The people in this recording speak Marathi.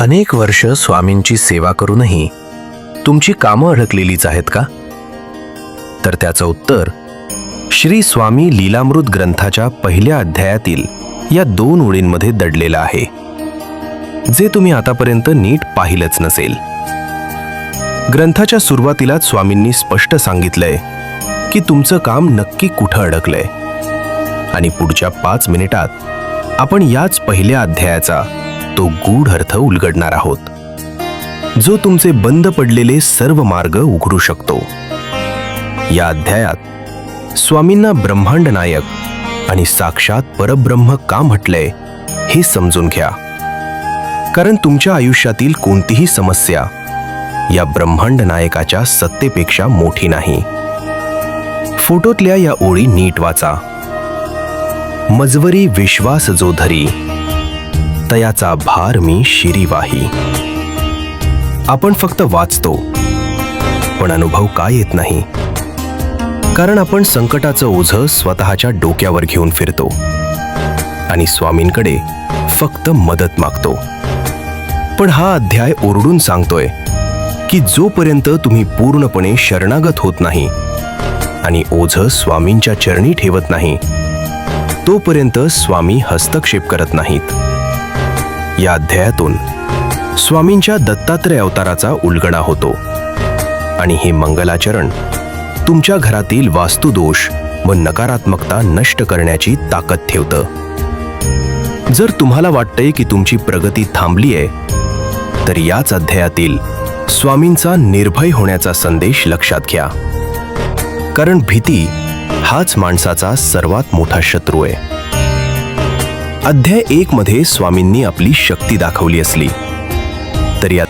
अनेक वर्ष स्वामींची सेवा करूनही तुमची कामं अडकलेलीच आहेत का? तर त्याचं उत्तर श्री स्वामी लीलामृत ग्रंथाच्या पहिल्या अध्यायातील या दोन ओळींमध्ये दडलेलं आहे जे तुम्ही आतापर्यंत नीट पाहिलंच नसेल. ग्रंथाच्या सुरुवातीलाच स्वामींनी स्पष्ट सांगितलंय की तुमचं काम नक्की कुठं अडकलंय. आणि पुढच्या पाच मिनिटात आपण याच पहिल्या अध्यायाचा तो गूढ अर्थ उलगडणार आहोत. जो तुमचे बंद पडलेले सर्व मार्ग उघडू शकतो. या अध्यायात स्वामींना ब्रह्मांड नायक आणि साक्षात परब्रह्म का म्हटलंय हे समजून घ्या. कारण तुमच्या आयुष्यातील कोणतीही समस्या या ब्रह्मांड नायकाच्या सत्तेपेक्षा मोठी नाही. फोटोतल्या या ओळी नीट वाचा. मजवरी विश्वास जो धरी तयाचा भार मी शिरीवाही. आपण फक्त वाचतो पण अनुभव का येत नाही? कारण आपण संकटाचं ओझं स्वतःच्या डोक्यावर घेऊन फिरतो आणि स्वामींकडे फक्त मदत मागतो. पण हा अध्याय ओरडून सांगतोय की जोपर्यंत तुम्ही पूर्णपणे शरणागत होत नाही आणि ओझं स्वामींच्या चरणी ठेवत नाही तोपर्यंत स्वामी हस्तक्षेप करत नाहीत. या अध्यायातून स्वामींच्या दत्तात्रय अवताराचा उलगडा होतो. आणि हे मंगलाचरण तुमच्या घरातील वास्तुदोष व नकारात्मकता नष्ट करण्याची ताकद ठेवतं. जर तुम्हाला वाटतंय की तुमची प्रगती थांबली आहे तर याच अध्यायातील स्वामींचा निर्भय होण्याचा संदेश लक्षात घ्या. कारण भीती हाच माणसाचा सर्वात मोठा शत्रू आहे अध्याय एक मध्ये स्वामींनी आपली शक्ती दाखवली असली. तर या